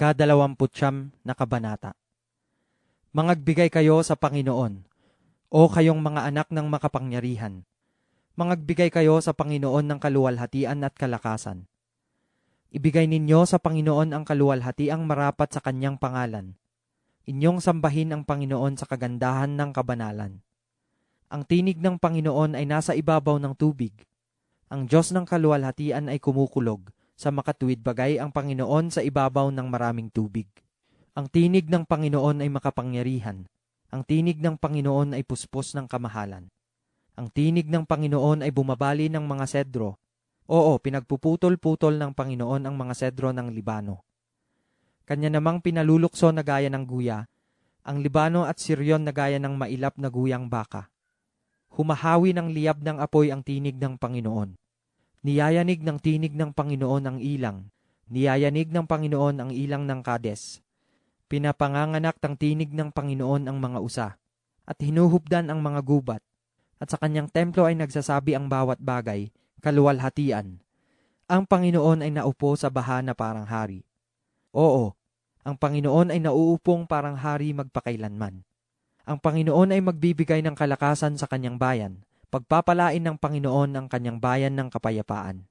Ikadalawamputsyam na kabanata. Mangagbigay kayo sa Panginoon, o kayong mga anak ng makapangyarihan. Mangagbigay kayo sa Panginoon ng kaluwalhatian at kalakasan. Ibigay ninyo sa Panginoon ang kaluwalhatiang marapat sa kanyang pangalan. Inyong sambahin ang Panginoon sa kagandahan ng kabanalan. Ang tinig ng Panginoon ay nasa ibabaw ng tubig. Ang Diyos ng kaluwalhatian ay kumukulog sa makatuwid bagay ang Panginoon sa ibabaw ng maraming tubig. Ang tinig ng Panginoon ay makapangyarihan. Ang tinig ng Panginoon ay puspos ng kamahalan. Ang tinig ng Panginoon ay bumabali ng mga sedro. Oo, pinagpuputol-putol ng Panginoon ang mga sedro ng Libano. Kanya namang pinalulukso na gaya ng guya, ang Libano at Siryon na gaya ng mailap na guyang baka. Humahawi ng liyab ng apoy ang tinig ng Panginoon. Niyayanig ng tinig ng Panginoon ang ilang. Niyayanig ng Panginoon ang ilang ng Kades. Pinapanganganak ng tinig ng Panginoon ang mga usa, at hinuhubdan ang mga gubat, at sa kanyang templo ay nagsasabi ang bawat bagay, kaluwalhatian. Ang Panginoon ay naupo sa baha na parang hari. Oo, ang Panginoon ay nauupong parang hari magpakailanman. Ang Panginoon ay magbibigay ng kalakasan sa kanyang bayan, pagpapalain ng Panginoon ang kanyang bayan ng kapayapaan.